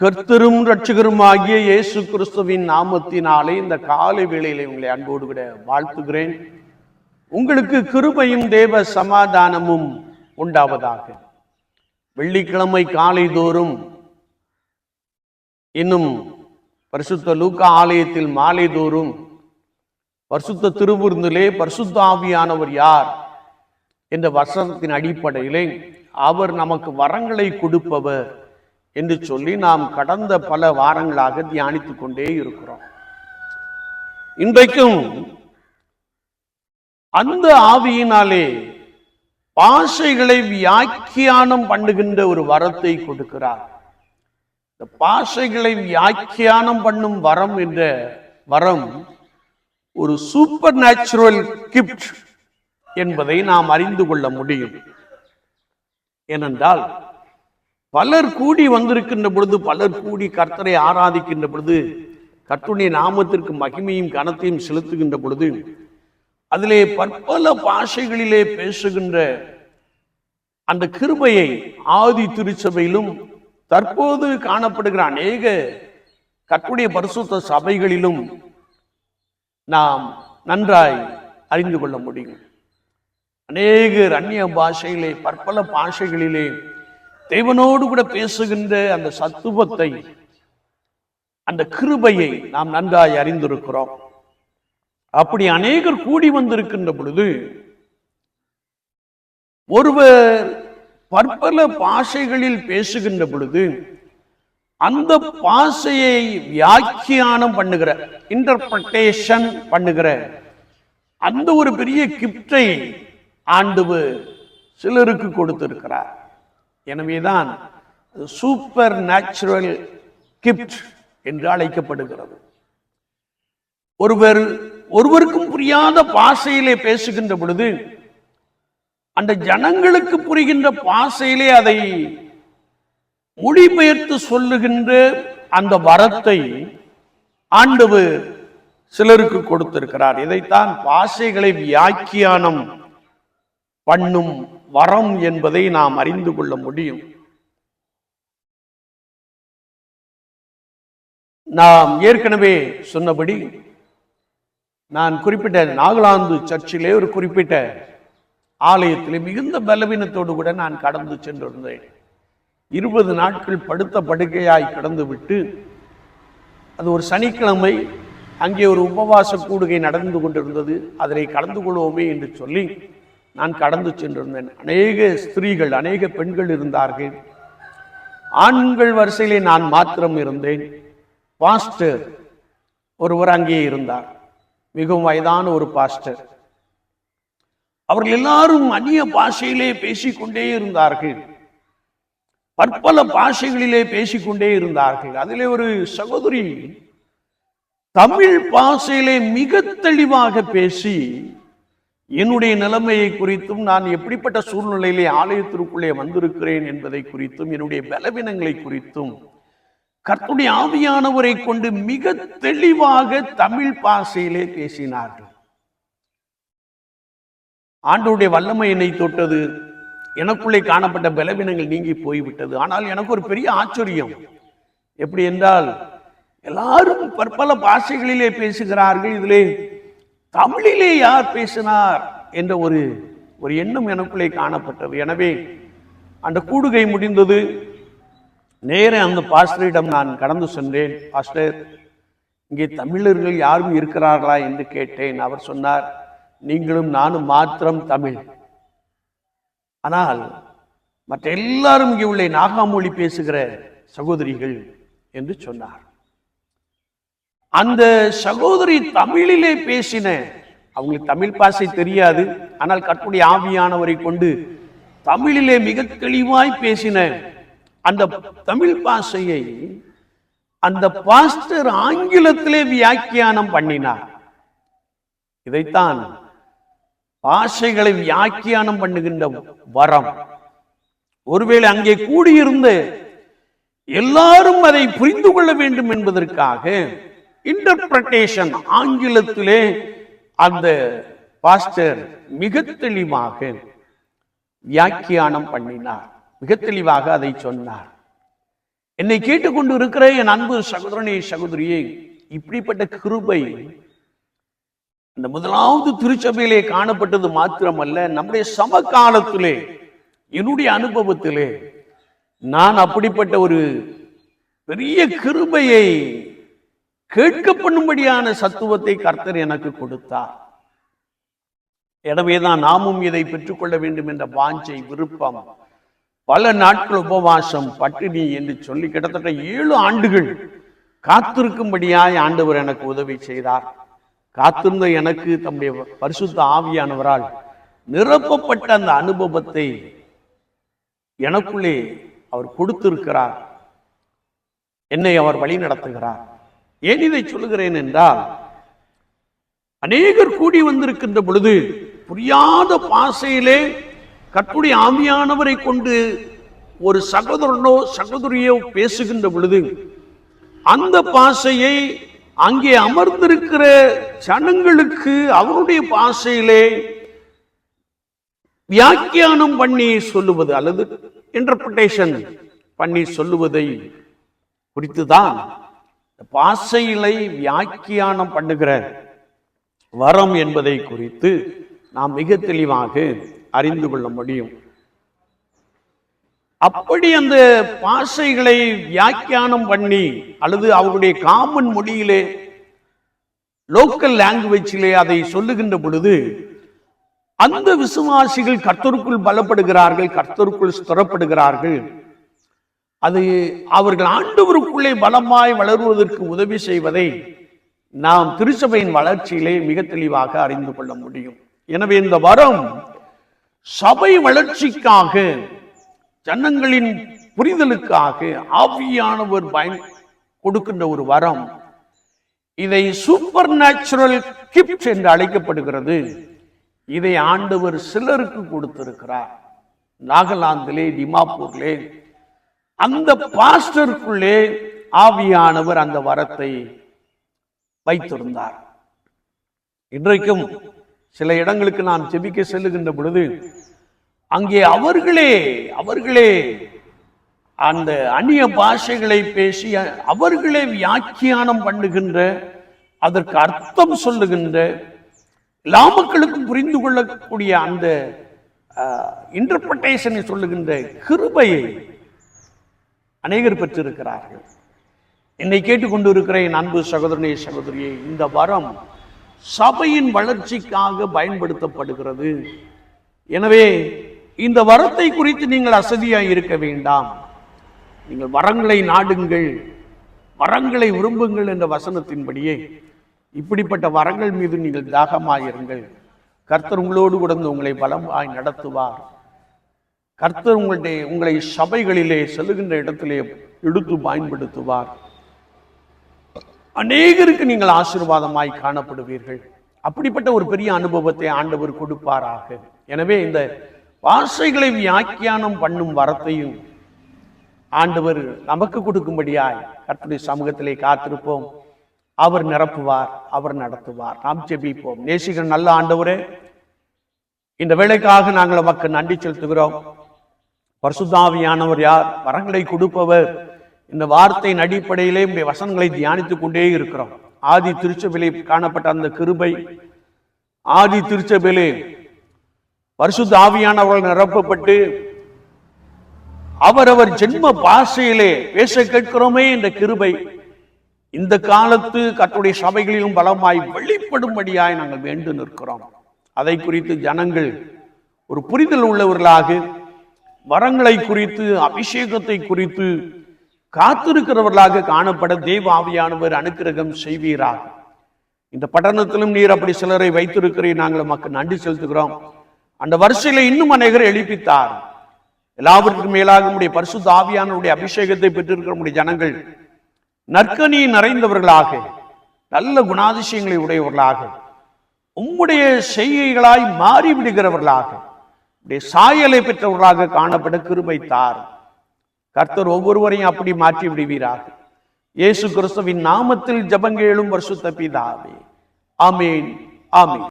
கர்த்தரும் ரட்சகருமாகிய இயேசு கிறிஸ்துவின் நாமத்தினாலே இந்த காலை வேளையிலே உங்களை அன்போடு விட வாழ்த்துகிறேன். உங்களுக்கு கிருபையும் தேவ சமாதானமும் உண்டாவதாக. வெள்ளிக்கிழமை காலை தோறும் இன்னும் பரிசுத்த லூக்கா ஆலயத்தில் மாலை தோறும் பரிசுத்த திருவிருந்திலே பரிசுத்த ஆவியானவர் யார் என்ற வசனத்தின் அடிப்படையிலே அவர் நமக்கு வரங்களை கொடுப்பவர். என்று சொல்லி நாம் கடந்த பல வாரங்களாக தியானித்துக் கொண்டே இருக்கிறோம். இன்றைக்கும் அந்த ஆவியினாலே பாஷைகளை வியாக்கியானம் பண்ணுகின்ற ஒரு வரத்தை கொடுக்கிறார். இந்த பாஷைகளை வியாக்கியானம் பண்ணும் வரம் என்ற வரம் ஒரு சூப்பர் நேச்சுரல் கிஃப்ட் என்பதை நாம் அறிந்து கொள்ள முடியும். ஏனென்றால் பலர் கூடி வந்திருக்கின்ற பொழுது பலர் கூடி கர்த்தரை ஆராதிக்கின்ற பொழுது கர்த்துடைய நாமத்திற்கு மகிமையும் கனத்தையும் செலுத்துகின்ற பொழுது அதிலே பற்பல பாஷைகளிலே பேசுகின்ற அந்த கிருபையை ஆதி திருச்சபையிலும் தற்போது காணப்படுகிற அநேக கற்புடைய பரிசுத்த சபைகளிலும் நாம் நன்றாய் அறிந்து கொள்ள முடியும். அநேகர் அந்நிய பாஷையிலே பற்பல பாஷைகளிலே தேவனோடு கூட பேசுகின்ற அந்த சத்துவத்தை அந்த கிருபையை நாம் நன்றாய் அறிந்திருக்கிறோம். அப்படி அநேகர் கூடி வந்திருக்கின்ற பொழுது ஒருவர் பற்பல பாஷைகளில் பேசுகின்ற பொழுது அந்த பாஷையை வியாக்கியானம் பண்ணுகிற இன்டர்பிரட்டேஷன் பண்ணுகிற அந்த ஒரு பெரிய கிப்டை ஆண்டவர் சிலருக்கு கொடுத்திருக்கிறார். எனவேதான் சூப்பர் நேச்சுரல் கிஃப்ட் என்று அழைக்கப்படுகிறது. ஒருவர் ஒருவருக்கும் புரியாத பாசையிலே பேசுகின்ற பொழுது அந்த ஜனங்களுக்கு புரிகின்ற பாசையிலே அதை மொழிபெயர்த்து சொல்லுகின்ற அந்த வரத்தை ஆண்டவர் சிலருக்கு கொடுத்திருக்கிறார். இதைத்தான் பாசைகளை வியாக்கியானம் பண்ணும் வரம் என்பதை நாம் அறிந்து கொள்ள முடியும். நாம் ஏற்கனவே சொன்னபடி நான் குறிப்பிட்ட நாகாலாந்து சர்ச்சிலே ஒரு குறிப்பிட்ட ஆலயத்திலே மிகுந்த பலவீனத்தோடு கூட நான் கடந்து சென்றிருந்தேன். இருபது நாட்கள் படுத்த படுக்கையாய் கடந்து விட்டு அது ஒரு சனிக்கிழமை அங்கே ஒரு உபவாச கூடுகை நடந்து கொண்டிருந்தது. அதனை கலந்து கொள்வோமே என்று சொல்லி நான் கடந்து சென்றிருந்தேன். அநேக ஸ்திரீகள் அநேக பெண்கள் இருந்தார்கள். ஆண்கள் வரிசையிலே நான் மாத்திரம் இருந்தேன். பாஸ்டர் ஒருவர் அங்கே இருந்தார். மிகவும் வயதான ஒரு பாஸ்டர். அவர்கள் எல்லாரும் அந்நிய பாஷையிலே பேசிக்கொண்டே இருந்தார்கள். பற்பல பாஷைகளிலே பேசிக்கொண்டே இருந்தார்கள். அதிலே ஒரு சகோதரி தமிழ் பாஷையிலே மிக தெளிவாக பேசி என்னுடைய நிலைமையை குறித்தும் நான் எப்படிப்பட்ட சூழ்நிலையிலே ஆலயத்திற்குள்ளே வந்திருக்கிறேன் என்பதை குறித்தும் என்னுடைய பலவீனங்களை குறித்தும் கர்த்துடைய ஆவியானவரை கொண்டு மிக தெளிவாக தமிழ் பாஷையிலே பேசினார்கள். ஆண்டோடைய வல்லமை என்னை தொட்டது. எனக்குள்ளே காணப்பட்ட பலவீனங்கள் நீங்கி போய்விட்டது. ஆனால் எனக்கு ஒரு பெரிய ஆச்சரியம். எப்படி என்றால் எல்லாரும் பற்பல பாஷைகளிலே பேசுகிறார்கள். இதிலே தமிழிலே யார் பேசினார் என்ற ஒரு ஒரு எண்ணம் எனக்குள்ளே காணப்பட்டது. எனவே அந்த கூடுகை முடிந்தது. நேரே அந்த பாஸ்டரிடம் நான் கடந்து சென்றேன். பாஸ்டர் இங்கே தமிழர்கள் யாரும் இருக்கிறார்களா? என்று கேட்டேன். அவர் சொன்னார் நீங்களும் நானும் மாத்திரம் தமிழ். ஆனால் மற்ற எல்லாரும் இங்கே உள்ள நாகாமொழி பேசுகிற சகோதரிகள் என்று சொன்னார். அந்த சகோதரி தமிழிலே பேசின அவங்களுக்கு தமிழ் பாஷை தெரியாது ஆனால் கற்புடைய ஆவியானவரை கொண்டு தமிழிலே மிக தெளிவாய் பேசின அந்த தமிழ் பாஷையை அந்த பாஸ்டர் ஆங்கிலத்திலே வியாக்கியானம் பண்ணினார். இதைத்தான் பாஷைகளை வியாக்கியானம் பண்ணுகின்ற வரம். ஒருவேளை அங்கே கூடியிருந்து எல்லாரும் அதை புரிந்து கொள்ள வேண்டும் என்பதற்காக இன்டர்பிரட்டேஷன் ஆங்கிலத்திலே அந்த பாஸ்டர் மிக தெளிவாக வியாக்கியானம் பண்ணினார். மிக தெளிவாக அதை சொன்னார். என்னை கேட்டுக்கொண்டு இருக்கிற என் அன்பு சகோதரனே சகோதரியே இப்படிப்பட்ட கிருபை இந்த முதலாவது திருச்சபையிலே காணப்பட்டது மாத்திரமல்ல நம்முடைய சமகாலத்திலே என்னுடைய அனுபவத்திலே நான் அப்படிப்பட்ட ஒரு பெரிய கிருபையை கேட்க பண்ணும்படியான சத்துவத்தை கர்த்தர் எனக்கு கொடுத்தார். எனவேதான் நாமும் இதை பெற்றுக்கொள்ள வேண்டும் என்ற வாஞ்சை விருப்பம் பல நாட்கள் உபவாசம் பட்டினி என்று சொல்லி கிட்டத்தட்ட ஏழு ஆண்டுகள் காத்திருக்கும்படியாய் ஆண்டவர் எனக்கு உதவி செய்தார். காத்திருந்த எனக்கு தம்முடைய பரிசுத்த ஆவியானவரால் நிரப்பப்பட்ட அந்த அனுபவத்தை எனக்குள்ளே அவர் கொடுத்திருக்கிறார். என்னை அவர் வழி நடத்துகிறார் ஏன் இதை சொல்லுகிறேன் என்றால் அநேகர் கூடி வந்திருக்கின்ற பொழுது புரியாத பாசையிலே கட்டுடைய ஆவியானவரை கொண்டு ஒரு சகோதரனோ சகோதரியோ பேசுகின்ற பொழுது அந்த பாசையை அங்கே அமர்ந்திருக்கிற ஜனங்களுக்கு அவருடைய பாசையிலே வியாக்கியானம் பண்ணி சொல்லுவது அல்லது இன்டர்பிரேஷன் பண்ணி சொல்லுவதை குறித்துதான் பாசையிலை வியாக்கியானம் பண்ணுகிற வரம் என்பதை குறித்து நாம் மிக தெளிவாக அறிந்து கொள்ள முடியும். அப்படி அந்த பாசைகளை வியாக்கியானம் பண்ணி அல்லது அவருடைய காமன் மொழியிலே லோக்கல் லாங்குவேஜிலே அதை சொல்லுகின்ற பொழுது அந்த விசுவாசிகள் கர்த்தருக்குள் பலப்படுகிறார்கள் கர்த்தருக்குள் ஸ்திரப்படுகிறார்கள். அது அவர்கள் ஆண்டவருக்குள்ளே பலமாய் வளருவதற்கு உதவி செய்வதை நாம் திருச்சபையின் வளர்ச்சியிலே மிக தெளிவாக அறிந்து கொள்ள முடியும். எனவே இந்த வரம் சபை வளர்ச்சிக்காக ஜனங்களின் புரிதலுக்காக ஆவியானவர் பயன் கொடுக்கின்ற ஒரு வரம் இதை சூப்பர் நேச்சுரல் கிப்ட் என்று அழைக்கப்படுகிறது. இதை ஆண்டவர் சிலருக்கு கொடுத்திருக்கிறார். நாகாலாந்திலே டிமாப்பூர்லே அந்த பாஸ்டருக்குள்ளே ஆவியானவர் அந்த வரத்தை வைத்திருந்தார். இன்றைக்கும் சில இடங்களுக்கு நாம் செபிக்க செல்லுகின்ற பொழுது அங்கே அவர்களே அவர்களே அந்த அந்நிய பாஷைகளை பேசி அவர்களே வியாக்கியானம் பண்ணுகின்ற அதற்கு அர்த்தம் சொல்லுகின்ற எல்லா மக்களுக்கும் புரிந்து கொள்ளக்கூடிய அந்த இன்டர்பிரட்டேஷனை சொல்லுகின்ற கிருபையை அநேகர் பெற்றிருக்கிறார்கள். என்னை கேட்டுக்கொண்டிருக்கிற என் அன்பு சகோதரனே சகோதரியே இந்த வரம் சபையின் வளர்ச்சிக்காக பயன்படுத்தப்படுகிறது. எனவே இந்த வரத்தை குறித்து நீங்கள் அசதியாக இருக்க வேண்டாம். நீங்கள் வரங்களை நாடுங்கள் வரங்களை விரும்புங்கள் என்ற வசனத்தின்படியே இப்படிப்பட்ட வரங்கள் மீது நீங்கள் தாகமாயிருங்கள். கர்த்தர் உங்களோடு கூட உங்களை பலமாய் நடத்துவார். கர்த்தர் உங்களுடைய உங்களை சபைகளிலே செல்லுகின்ற இடத்திலே எடுத்து பயன்படுத்துவார். அநேகருக்கு நீங்கள் ஆசீர்வாதமாய் காணப்படுவீர்கள். அப்படிப்பட்ட ஒரு பெரிய அனுபவத்தை ஆண்டவர் கொடுப்பாராக. எனவே இந்த வார்த்தைகளை வியாக்கியானம் பண்ணும் வரத்தையும் ஆண்டவர் நமக்கு கொடுக்கும்படியாய் கர்த்தருடைய சமூகத்திலே காத்திருப்போம். அவர் நிரப்புவார் அவர் நடத்துவார். நாம் ஜெபிப்போம். நேசிகன் நல்ல ஆண்டவரே இந்த வேலைக்காக நாங்கள் மக்கள் நன்றி செலுத்துகிறோம். பரிசுத்தாவியானவர் யார்? வரங்களை கொடுப்பவர். இந்த வார்த்தையின் அடிப்படையிலே இந்த வசனங்களை தியானித்துக் கொண்டே இருக்கிறோம். ஆதி திருச்சபையிலே காணப்பட்ட அந்த கிருபை ஆதி திருச்சபையிலே பரிசுத்த ஆவியானவர்கள் நிரப்பப்பட்டு அவரவர் ஜென்ம பாஷையிலே பேச கேட்கிறோமே இந்த கிருபை இந்த காலத்து கத்துடைய சபைகளிலும் பலமாய் வெளிப்படும்படியாய் நாங்கள் வேண்டு நிற்கிறோம். அதை குறித்து ஜனங்கள் ஒரு புரிதல் உள்ளவர்களாக வரங்களை குறித்து அபிஷேகத்தை குறித்து காத்திருக்கிறவர்களாக காணப்பட தேவ ஆவியானவர் அனுக்கிரகம் செய்வீராக. இந்த பட்டணத்திலும் நீர் அப்படி சிலரை வைத்திருக்கிறீர். நாங்கள் மக்கள் நன்றி செலுத்துகிறோம். அந்த வரிசையில இன்னும் அநேகர் எழுப்பித்தார். எல்லாவற்றுக்கும் மேலாக உடைய பரிசுத்த ஆவியானவருடைய அபிஷேகத்தை பெற்றிருக்கிற நம்முடைய ஜனங்கள் நற்கனி நிறைந்தவர்களாக நல்ல குணாதிசயங்களை உடையவர்களாக உம்முடைய செய்கைகளாய் மாறிவிடுகிறவர்களாக அப்படி சாயலை பெற்றவர்களாக காணப்பட கிருபை தார். கர்த்தர் ஒவ்வொருவரையும் அப்படி மாற்றி விடுவீராக. இயேசு கிறிஸ்துவின் நாமத்தில் ஜபங்கேளும் வருஷத்த பிதாவே. ஆமீன் ஆமீன்.